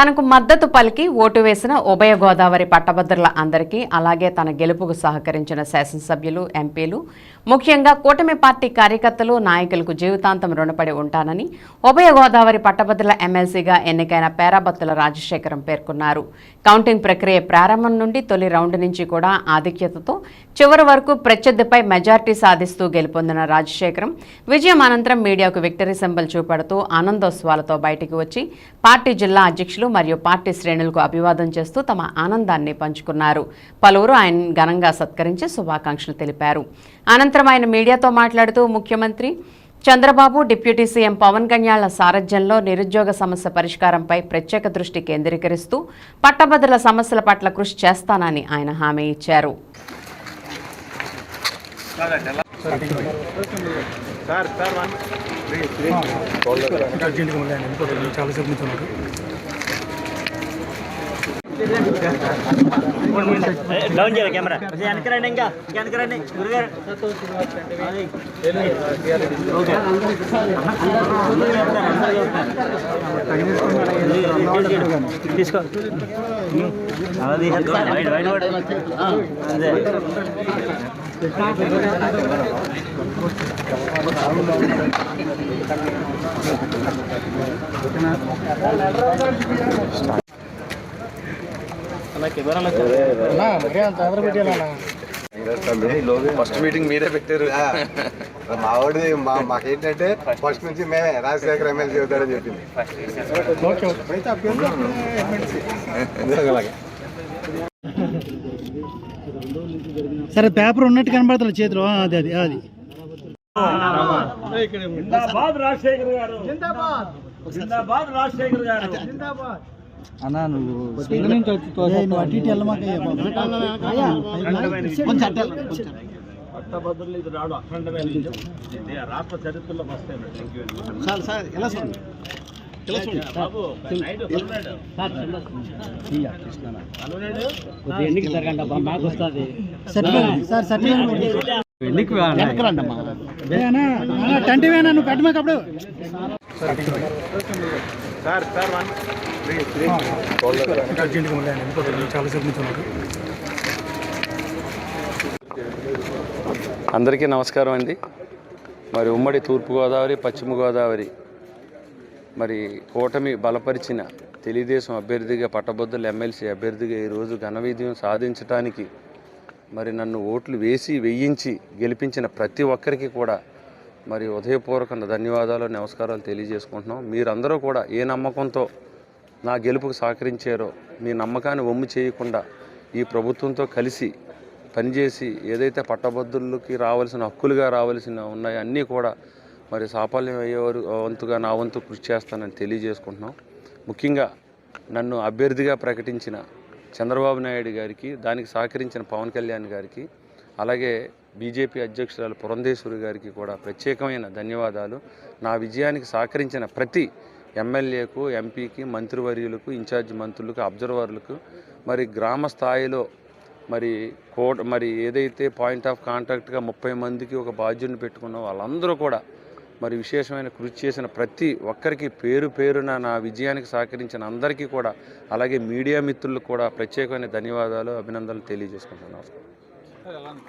తనకు మద్దతు పలికి ఓటు వేసిన ఉభయ గోదావరి పట్టభద్రుల అందరికీ అలాగే తన గెలుపుకు సహకరించిన శాసనసభ్యులు ఎంపీలు ముఖ్యంగా కూటమి పార్టీ కార్యకర్తలు నాయకులకు జీవితాంతం రుణపడి ఉంటానని ఉభయ గోదావరి పట్టభద్రుల ఎమ్మెల్సీగా ఎన్నికైన పేరాబత్తుల రాజశేఖరం పేర్కొన్నారు. కౌంటింగ్ ప్రక్రియ ప్రారంభం నుండి తొలి రౌండ్ నుంచి కూడా ఆధిక్యతతో చివరి వరకు ప్రత్యర్థిపై మెజార్టీ సాధిస్తూ గెలుపొందిన రాజశేఖరం విజయం అనంతరం మీడియాకు విక్టరీ సింబల్ చూపెడుతూ ఆనందోత్సవాలతో బయటికి వచ్చి పార్టీ జిల్లా అధ్యక్షులు మరియు పార్టీ శ్రేణులకు అభివాదం చేస్తూ తమ ఆనందాన్ని పంచుకున్నారు. పలువురు ఆయన ఘనంగా సత్కరించి శుభాకాంక్షలు తెలిపారు. అనంతరం ఆయన మీడియాతో మాట్లాడుతూ ముఖ్యమంత్రి చంద్రబాబు డిప్యూటీ సీఎం పవన్ కళ్యాణ్ల సారథ్యంలో నిరుద్యోగ సమస్య పరిష్కారంపై ప్రత్యేక దృష్టి కేంద్రీకరిస్తూ పట్టభద్రుల సమస్యల పట్ల కృషి చేస్తానని ఆయన హామీ ఇచ్చారు. డౌన్ చేయాలి కెమెరా వెనకరండి ఇంకా. వెనకరండి గురుగారు. తీసుకో. అలా ఫస్ట్ మీటింగ్ మీరే పెట్టారు. మా వాడి మా మాకేంటంటే ఫస్ట్ నుంచి మేమే రాజశేఖర్ ఎమ్మెల్యే చెబుతారని చెప్పింది. సరే పేపర్ ఉన్నట్టు కనబడుతుంది చేతిలో. అది అది అది. జిందాబాద్ రాజశేఖర్ గారు. జిందాబాద్. రాజశేఖర్ గారు. అన్నా నువ్వు నుంచి వచ్చి ఏ, నువ్వు అటు ఇటు వెళ్ళమాకయ్యా బాబు. కొంచెం అట్ట వెళ్ళు, కొంచెం. పట్టభద్రులు ఇది రాడు అఖండమైన విజయం. ఇది రాష్ట్ర చరిత్రలో సార్ సార్ ఎలా ఎలా చూడండి బాబు కలునాడు సర్టిఫికేట్ సార్ సర్టిఫికేట్ టంటి వేనా నువ్వు పెట్టమాక అప్పుడు సార్ సార్ వన్. అర్జెంట్గా చాలాసేపు నుంచి ఉన్నారు అందరికీ నమస్కారం అండి. మరి ఉమ్మడి తూర్పుగోదావరి పశ్చిమ గోదావరి మరి కూటమి బలపరిచిన తెలుగుదేశం అభ్యర్థిగా పట్టభద్రుల ఎమ్మెల్సీ అభ్యర్థిగా ఈరోజు ఘన విజయం సాధించడానికి మరి నన్ను ఓట్లు వేసి వెయ్యించి గెలిపించిన ప్రతి ఒక్కరికి కూడా మరి ఉదయపూర్వక ధన్యవాదాలు నమస్కారాలు తెలియజేసుకుంటున్నాం. మీరందరూ కూడా ఏ నమ్మకంతో నా గెలుపుకు సహకరించారో మీ నమ్మకాన్ని ఒమ్ము చేయకుండా ఈ ప్రభుత్వంతో కలిసి పనిచేసి ఏదైతే పట్టభద్రులకి రావాల్సిన హక్కులుగా రావాల్సిన ఉన్నాయో అన్నీ కూడా మరి సాఫల్యం అయ్యేవారు వంతుగా నా వంతు కృషి చేస్తానని తెలియజేసుకుంటున్నాం. ముఖ్యంగా నన్ను అభ్యర్థిగా ప్రకటించిన చంద్రబాబు నాయుడు గారికి దానికి సహకరించిన పవన్ కళ్యాణ్ గారికి అలాగే బీజేపీ అధ్యక్షురాలు పురంధేశ్వరి గారికి కూడా ప్రత్యేకమైన ధన్యవాదాలు. నా విజయానికి సహకరించిన ప్రతి ఎమ్మెల్యేకు ఎంపీకి మంత్రివర్యులకు ఇన్ఛార్జ్ మంత్రులకు అబ్జర్వర్లకు మరి గ్రామ స్థాయిలో మరి కోట మరి ఏదైతే పాయింట్ ఆఫ్ కాంటాక్ట్గా ముప్పై మందికి ఒక బాధ్యుని పెట్టుకున్న వాళ్ళందరూ కూడా మరి విశేషమైన కృషి చేసిన ప్రతి ఒక్కరికి పేరు పేరున నా విజయానికి సహకరించిన అందరికీ కూడా అలాగే మీడియా మిత్రులకు కూడా ప్రత్యేకమైన ధన్యవాదాలు అభినందనలు తెలియజేసుకుంటున్నాను. నమస్కారం.